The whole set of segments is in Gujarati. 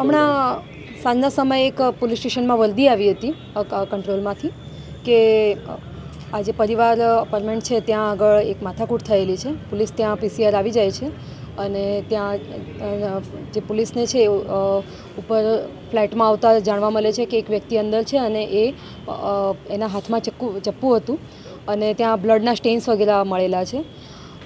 હમણાં સાંજના સમયે એક પોલીસ સ્ટેશનમાં વલદી આવી હતી કંટ્રોલમાંથી કે આજે આ જે પરિવાર અપાર્ટમેન્ટ છે ત્યાં આગળ એક માથાકૂટ થયેલી છે. પોલીસ ત્યાં પીસીઆર આવી જાય છે અને ત્યાં જે પોલીસને છે ઉપર ફ્લેટમાં આવતા જાણવા મળે છે કે એક વ્યક્તિ અંદર છે અને એ એના હાથમાં ચક્કુ ચપ્પુ હતું અને ત્યાં બ્લડના સ્ટેન્સ વગેરે મળેલા છે.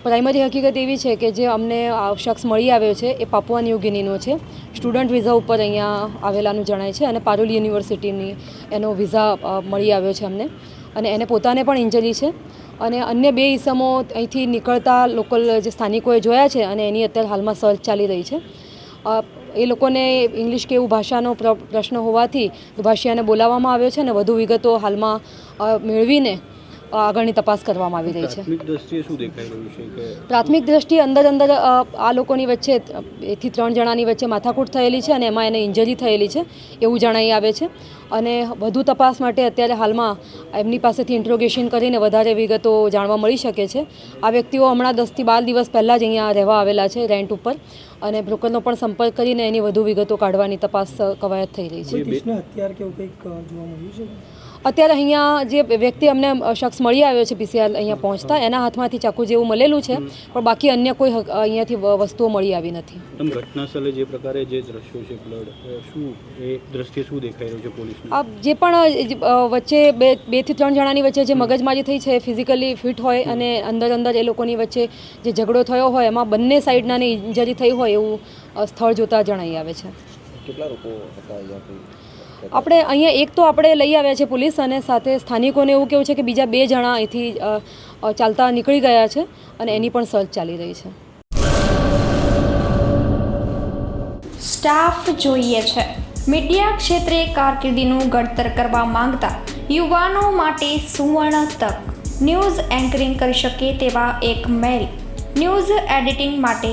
પ્રાઇમરી હકીકત એવી છે કે જે અમને શખ્સ મળી આવ્યો છે, એ પાપુઆ ન્યૂ ગિનીનો છે. સ્ટુડન્ટ વિઝા ઉપર અહીંયા આવેલાનું જણાય છે અને પારુલ યુનિવર્સિટીની એનો વિઝા મળી આવ્યો છે અમને. અને એને પોતાને પણ ઇન્જરી છે. અને અન્ય બે ઈસમો અહીંથી નીકળતા લોકલ જે સ્થાનિકોએ જોયા છે અને એની અત્યારે હાલમાં સર્ચ ચાલી રહી છે. એ લોકોને ઇંગ્લિશ કે એવું ભાષાનો પ્ર- પ્રશ્ન હોવાથી ભાષિયાને બોલાવવામાં આવ્યો છે અને વધુ વિગતો હાલમાં મેળવીને આગળની તપાસ કરવામાં આવી રહી છે. પ્રાથમિક દ્રષ્ટિએ શું દેખાઈ રહ્યું છે કે પ્રાથમિક દ્રષ્ટિએ અંદર અંદર આ લોકોની વચ્ચે એથી ત્રણ જણાની વચ્ચે માથાકૂટ થયેલી છે અને એમાં એને ઇન્જરી થયેલી છે એવું જણાઈ આવે છે. અને વધુ તપાસ માટે અત્યારે હાલમાં એમની પાસેથી ઇન્ટ્રોગેશન કરીને વધારે વિગતો જાણવા મળી શકે છે. આ વ્યક્તિઓ હમણાં દસથી બાર દિવસ પહેલાં જ અહીંયા રહેવા આવેલા છે રેન્ટ ઉપર અને બ્રોકરનો પણ સંપર્ક કરીને એની વધુ વિગતો કાઢવાની તપાસ કવાયત થઈ રહી છે? અત્યારે અહીંયા જે વ્યક્તિ અમને શખ્સ મળી આવ્યો છે પીસીઆર અહીંયા પહોંચતા એના હાથમાંથી ચાકુ જેવું મળેલું છે પણ બાકી અન્ય કોઈ અહીંયાથી વસ્તુઓ મળી આવી નથી. ઘટના સ્થળે જે પ્રકારે જે દ્રશ્યો છે બ્લડ શું એ દ્રષ્ટિએ શું દેખાઈ રહ્યું છે પોલીસને? આ જે પણ વચ્ચે બે બેથી ત્રણ જણાની વચ્ચે જે મગજમારી થઈ છે ફિઝિકલી ફિટ હોય અને અંદર અંદર એ લોકોની વચ્ચે જે ઝઘડો થયો હોય એમાં બંને સાઈડનાની ઇન્જરી થઈ હોય એવું સ્થળ જોતાં જણાઈ આવે છે. કેટલા લોકો હતા આપણે અહીંયા એક તો આપણે લઈ આવ્યા છે પોલીસ અને સાથે સ્થાનિકોને એવું કેવું છે કે બીજા બે જણા અહીંથી ચાલતા નીકળી ગયા છે અને એની પણ સર્ચ ચાલી રહી છે. સ્ટાફ જોઈએ છે. મીડિયા ક્ષેત્રે કારકિર્દીનું ઘડતર કરવા માંગતા યુવાનો માટે સુવર્ણ તક. ન્યૂઝ એન્કરિંગ કરી શકે તેવા એક મેલ. ન્યૂઝ એડિટિંગ માટે